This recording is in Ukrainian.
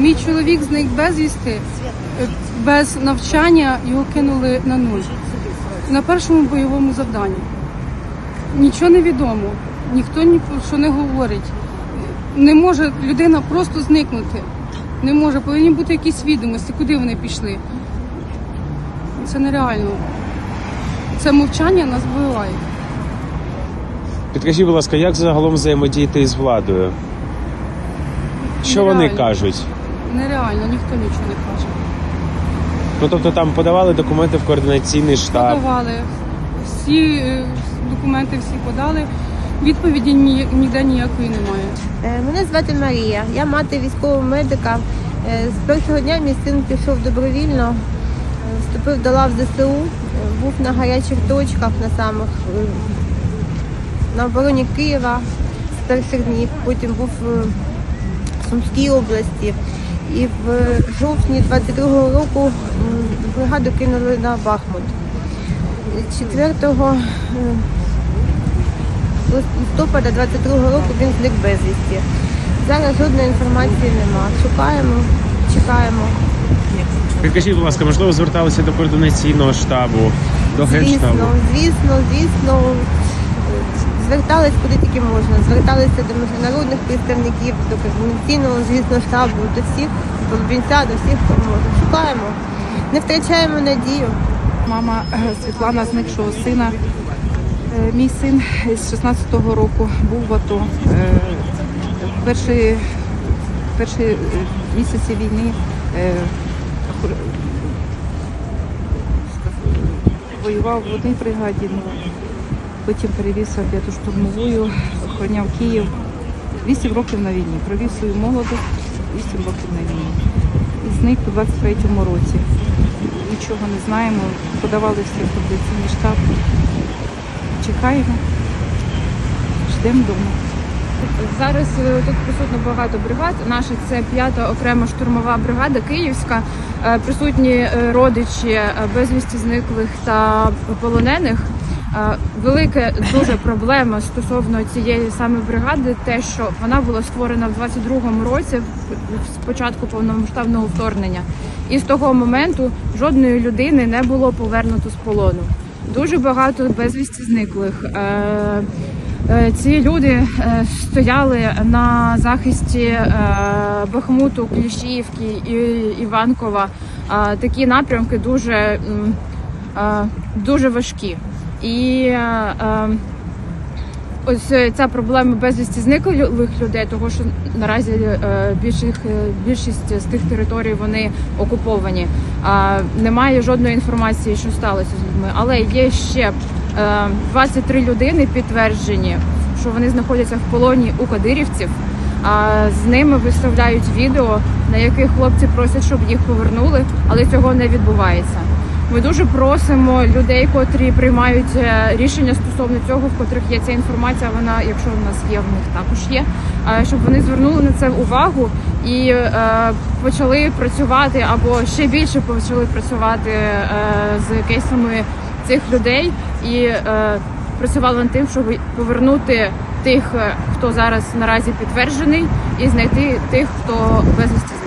Мій чоловік зник безвісти, без навчання його кинули на нуль. На першому бойовому завданні. Нічого не відомо, ніхто ні про що не говорить. Не може людина просто зникнути. Не може, повинні бути якісь відомості, куди вони пішли. Це нереально. Це мовчання нас вбиває. Підкажіть, будь ласка, як загалом взаємодіяти із владою? Що вони кажуть? Нереально, ніхто нічого не каже. Ну тобто там подавали документи в координаційний штаб. Подавали. Всі е, документи всі подали. Відповіді ні, ніде ніякої немає. Е, Мене звати Марія, я мати військового медика. Е, З першого дня мій син пішов добровільно, е, вступив до лав ЗСУ, е, був на гарячих точках на самих е, на обороні Києва з перших днів, потім був е, в Сумській області. І в жовтні 22-го року бригаду кинули на Бахмут. 4 листопада 22-го року він зник безвісті. Зараз жодної інформації нема. Шукаємо, чекаємо. Підкажіть, будь ласка, можливо, зверталися до координаційного штабу, до Звісно, генштабу? звісно, звісно. Звертались куди тільки можна. Зверталися до міжнародних представників, до координаційного, звісно, штабу, до всіх, до Лубінця, до всіх, хто може. Шукаємо. Не втрачаємо надію. Мама е, Світлана зникшого сина. Е, Мій син з 16-го року був в АТО. Е, Перші, перші місяці війни воював в одній бригаді, ну, потім перевівся в п'яту штурмовою, охороняв Київ. Вісім років на війні. Провів свою молодость, вісім років на війні. І зник у 23-му році нічого не знаємо. Подавали всі в координаційний штаб. Чекаємо, ждемо вдома. Зараз е, тут присутно багато бригад. Наша це п'ята окрема штурмова бригада Київська. Е, Присутні е, родичі безвісті зниклих та полонених. Е, Велика дуже проблема стосовно цієї саме бригади, те, що вона була створена в 22-му році, з початку повномасштабного вторгнення, і з того моменту жодної людини не було повернуто з полону. Дуже багато безвісті зниклих. Е, Е, Ці люди стояли на захисті Бахмуту, Кліщіївки і Іванкова. Такі напрямки дуже, дуже важкі. І е, е, ось ця проблема безвісті зниклих людей, того що наразі е, більших, е, більшість з тих територій вони окуповані. Немає жодної інформації, що сталося з людьми, але є ще е, 23 людини підтверджені, що вони знаходяться в полоні у кадирівців. А з ними виставляють відео, на яких хлопці просять, щоб їх повернули, але цього не відбувається. Ми дуже просимо людей, котрі приймають е, рішення стосовно цього, в котрих є ця інформація. Вона, якщо в нас є, в них також є. е, Щоб вони звернули на це увагу і е, почали працювати або ще більше почали працювати з кейсами цих людей і працювали над тим, щоб повернути тих, хто зараз наразі підтверджений, і знайти тих, хто безвісті.